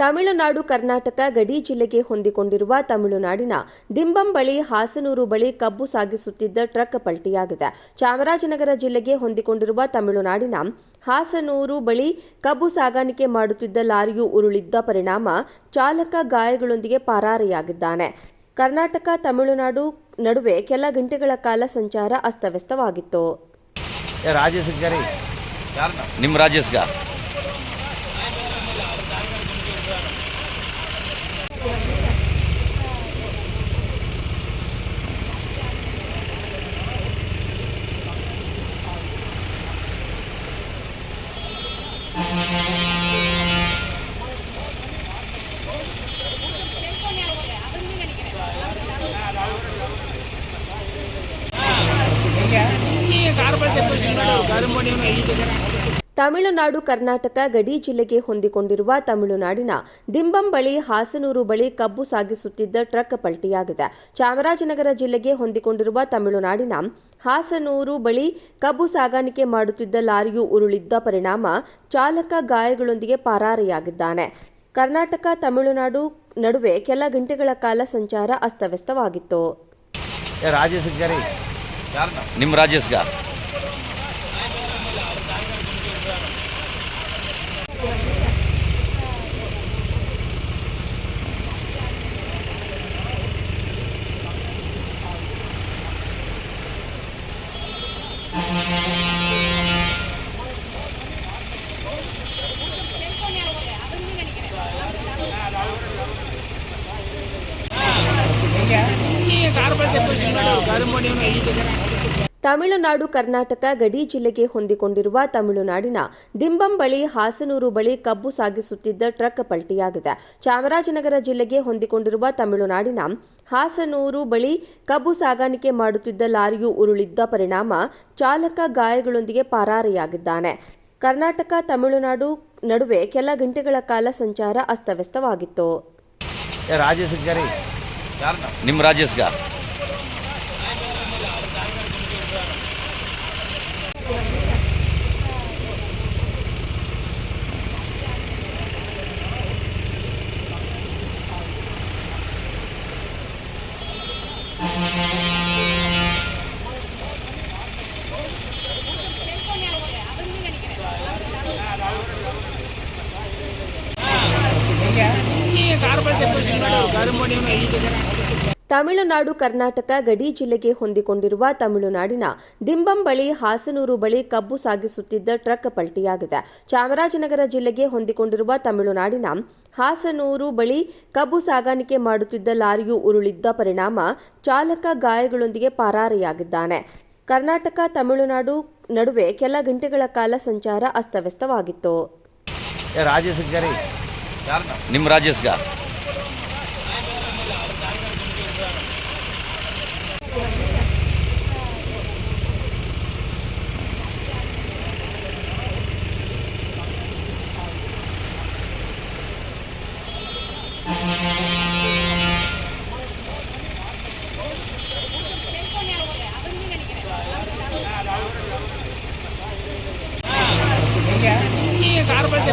ತಮಿಳುನಾಡು ಕರ್ನಾಟಕ ಗಡಿ ಜಿಲ್ಲೆಗೆ ಹೊಂದಿಕೊಂಡಿರುವ ತಮಿಳುನಾಡಿನ ದಿಂಬಂ ಬಳಿ ಹಾಸನೂರು ಬಳಿ ಕಬ್ಬು ಸಾಗಿಸುತ್ತಿದ್ದ ಟ್ರಕ್ ಪಲ್ಟಿಯಾಗಿದೆ. ಚಾಮರಾಜನಗರ ಜಿಲ್ಲೆಗೆ ಹೊಂದಿಕೊಂಡಿರುವ ತಮಿಳುನಾಡಿನ ಹಾಸನೂರು ಬಳಿ ಕಬ್ಬು ಸಾಗಾಣಿಕೆ ಮಾಡುತ್ತಿದ್ದ ಲಾರಿಯು ಉರುಳಿದ್ದ ಪರಿಣಾಮ ಚಾಲಕ ಗಾಯಗಳೊಂದಿಗೆ ಪರಾರಿಯಾಗಿದ್ದಾನೆ. ಕರ್ನಾಟಕ ತಮಿಳುನಾಡು ನಡುವೆ ಕೆಲ ಗಂಟೆಗಳ ಕಾಲ ಸಂಚಾರ ಅಸ್ತವ್ಯಸ್ತವಾಗಿತ್ತು. ಏ ರಾಜೇಶ್ ಗರಿ ನಿಮ್ಮ ರಾಜೇಶ್ಗ ತಮಿಳುನಾಡು ಕರ್ನಾಟಕ ಗಡಿ ಜಿಲ್ಲೆಗೆ ಹೊಂದಿಕೊಂಡಿರುವ ತಮಿಳುನಾಡಿನ ದಿಂಬಂ ಬಳಿ ಹಾಸನೂರು ಬಳಿ ಕಬ್ಬು ಸಾಗಿಸುತ್ತಿದ್ದ ಟ್ರಕ್ ಪಲ್ಟಿಯಾಗಿದೆ. ಚಾಮರಾಜನಗರ ಜಿಲ್ಲೆಗೆ ಹೊಂದಿಕೊಂಡಿರುವ ತಮಿಳುನಾಡಿನ ಹಾಸನೂರು ಬಳಿ ಕಬ್ಬು ಸಾಗಾಣಿಕೆ ಮಾಡುತ್ತಿದ್ದ ಲಾರಿಯು ಉರುಳಿದ್ದ ಪರಿಣಾಮ ಚಾಲಕ ಗಾಯಗಳೊಂದಿಗೆ ಪರಾರಿಯಾಗಿದ್ದಾನೆ. ಕರ್ನಾಟಕ ತಮಿಳುನಾಡು ನಡುವೆ ಕೆಲ ಗಂಟೆಗಳ ಕಾಲ ಸಂಚಾರ ಅಸ್ತವ್ಯಸ್ತವಾಗಿತ್ತು. ರಾಜೇಶ್ ನಿಮ್ಮ ರಾಜೇಶ್ಗ ತಮಿಳುನಾಡು ಕರ್ನಾಟಕ ಗಡಿ ಜಿಲ್ಲೆಗೆ ಹೊಂದಿಕೊಂಡಿರುವ ತಮಿಳುನಾಡಿನ ದಿಂಬಂ ಬಳಿ ಹಾಸನೂರು ಬಳಿ ಕಬ್ಬು ಸಾಗಿಸುತ್ತಿದ್ದ ಟ್ರಕ್ ಪಲ್ಟಿಯಾಗಿದೆ. ಚಾಮರಾಜನಗರ ಜಿಲ್ಲೆಗೆ ಹೊಂದಿಕೊಂಡಿರುವ ತಮಿಳುನಾಡಿನ ಹಾಸನೂರು ಬಳಿ ಕಬ್ಬು ಸಾಗಾಣಿಕೆ ಮಾಡುತ್ತಿದ್ದ ಲಾರಿಯು ಉರುಳಿದ್ದ ಪರಿಣಾಮ ಚಾಲಕ ಗಾಯಗಳೊಂದಿಗೆ ಪರಾರಿಯಾಗಿದ್ದಾನೆ. ಕರ್ನಾಟಕ ತಮಿಳುನಾಡು ನಡುವೆ ಕೆಲ ಗಂಟೆಗಳ ಕಾಲ ಸಂಚಾರ ಅಸ್ತವ್ಯಸ್ತವಾಗಿತ್ತು. ರಾಜೇಶ್ ಗರಿ. ನಿಮ್ಮ ರಾಜೇಶ್ಗ ತಮಿಳುನಾಡು ಕರ್ನಾಟಕ ಗಡಿ ಜಿಲ್ಲೆಗೆ ಹೊಂದಿಕೊಂಡಿರುವ ತಮಿಳುನಾಡಿನ ದಿಂಬಂ ಬಳಿ ಹಾಸನೂರು ಬಳಿ ಕಬ್ಬು ಸಾಗಿಸುತ್ತಿದ್ದ ಟ್ರಕ್ ಪಲ್ಟಿಯಾಗಿದೆ. ಚಾಮರಾಜನಗರ ಜಿಲ್ಲೆಗೆ ಹೊಂದಿಕೊಂಡಿರುವ ತಮಿಳುನಾಡಿನ ಹಾಸನೂರು ಬಳಿ ಕಬ್ಬು ಸಾಗಾಣಿಕೆ ಮಾಡುತ್ತಿದ್ದ ಲಾರಿಯು ಉರುಳಿದ್ದ ಪರಿಣಾಮ ಚಾಲಕ ಗಾಯಗಳೊಂದಿಗೆ ಪರಾರಿಯಾಗಿದ್ದಾನೆ. ಕರ್ನಾಟಕ ತಮಿಳುನಾಡು ನಡುವೆ ಕೆಲ ಗಂಟೆಗಳ ಕಾಲ ಸಂಚಾರ ಅಸ್ತವ್ಯಸ್ತವಾಗಿತ್ತು. ನಿಮ್ಮ ರಾಜೇಶ್ಗ